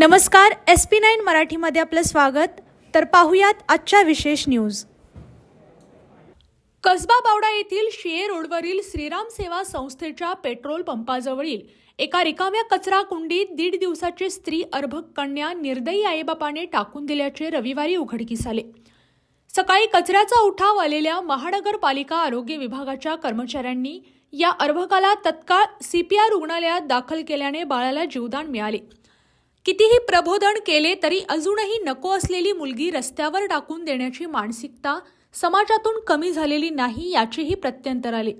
नमस्कार S P nine मराठीमध्ये आपलं स्वागत. तर पाहुयात आजच्या विशेष न्यूज कसबा बावडा येथील शिये रोडवरील श्रीराम सेवा संस्थेच्या पेट्रोल पंपाजवळील एका रिकाम्या कचरा कुंडीत दीड दिवसाची स्त्री अर्भक कन्या निर्दयी आईबापाने टाकून दिल्याचे रविवारी उघडकीस आले. सकाळी कचऱ्याचा उठाव आलेल्या महानगरपालिका आरोग्य विभागाच्या कर्मचाऱ्यांनी या अर्भकाला तत्काळ सीपीआर रुग्णालयात दाखल केल्याने बाळाला जीवदान मिळाले. कितीही प्रबोधन केले तरी अजूनही नको असलेली मुलगी रस्त्यावर टाकून देण्याची मानसिकता समाजातून कमी झालेली नाही याचेही प्रत्यंतर आले.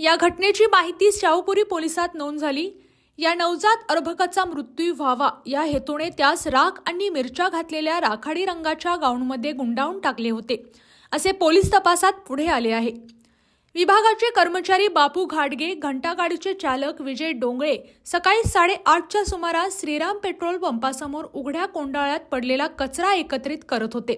या घटनेची माहिती शाहूपुरी पोलिसात नोंद झाली. या नवजात अर्भकाचा मृत्यू व्हावा या हेतूने त्यास राख आणि मिरच्या घातलेल्या राखाडी रंगाच्या गाऊनमध्ये गुंडाळून टाकले होते. असे पोलीस तपासात पुढे आले आहे. विभागाचे कर्मचारी बापू घाटगे घंटागाडीचे चालक विजय डोंगळे सकाळी साडेआठच्या सुमारास श्रीराम पेट्रोल पंपासमोर उघड्या कोंडाळ्यात पडलेला कचरा एकत्रित करत होते.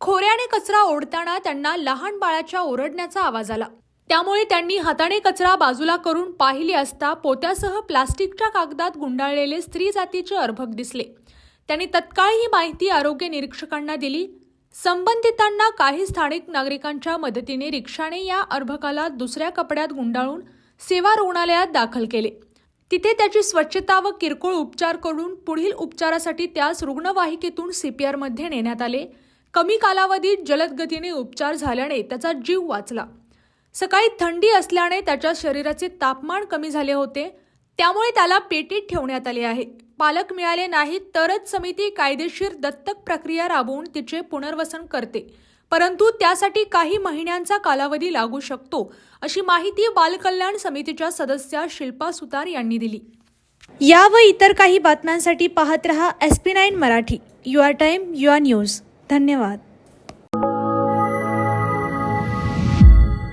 खोऱ्याने कचरा ओढताना त्यांना लहान बाळाच्या ओरडण्याचा आवाज आला. त्यामुळे त्यांनी हाताने कचरा बाजूला करून पाहिले असता पोत्यासह प्लास्टिकच्या कागदात गुंडाळलेले स्त्री जातीचे अर्भक दिसले. त्यांनी तत्काळ ही माहिती आरोग्य निरीक्षकांना दिली. संबंधितांना काही स्थानिक नागरिकांच्या मदतीने रिक्षाने या अर्भकाला दुसऱ्या कपड्यात गुंडाळून सेवा रुग्णालयात दाखल केले. तिथे त्याची स्वच्छता व किरकोळ उपचार करून पुढील उपचारासाठी त्यास रुग्णवाहिकेतून सीपीआरमध्ये नेण्यात आले. कमी कालावधीत जलद गतीने उपचार झाल्याने त्याचा जीव वाचला. सकाळी थंडी असल्याने त्याच्या शरीराचे तापमान कमी झाले होते. त्यामुळे त्याला पेटीत ठेवण्यात आले आहे. पालक मिळाले नाहीत तरच समिती कायदेशीर दत्तक प्रक्रिया राबवून तिचे पुनर्वसन करते. परंतु त्यासाठी काही महिन्यांचा कालावधी लागू शकतो अशी माहिती बालकल्याण समितीच्या सदस्या शिल्पा सुतार यांनी दिली. या व इतर काही बातम्यांसाठी पाहत रहा S P nine Marathi. Your time your news. धन्यवाद.